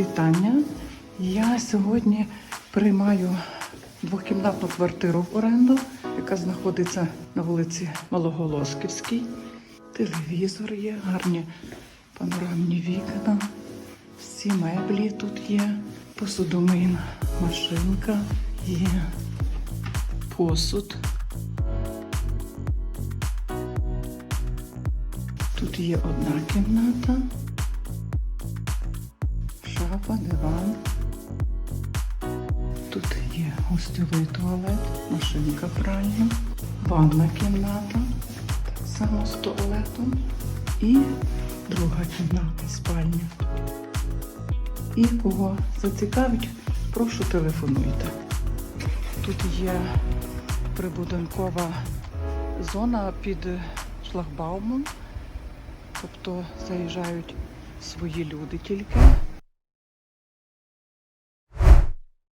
Вітання. Я сьогодні приймаю двокімнатну квартиру в оренду, яка знаходиться на вулиці Малоголосківській. Телевізор є, гарні панорамні вікна, всі меблі тут є, посудомийна машинка є, посуд. Тут є одна кімната, шафа, диван. Тут є гостьовий туалет, машинка пральна, ванна кімната, так з туалетом. І друга кімната, спальня. І кого зацікавить, прошу телефонуйте. Тут є прибудинкова зона під шлагбаумом. Тобто заїжджають свої люди тільки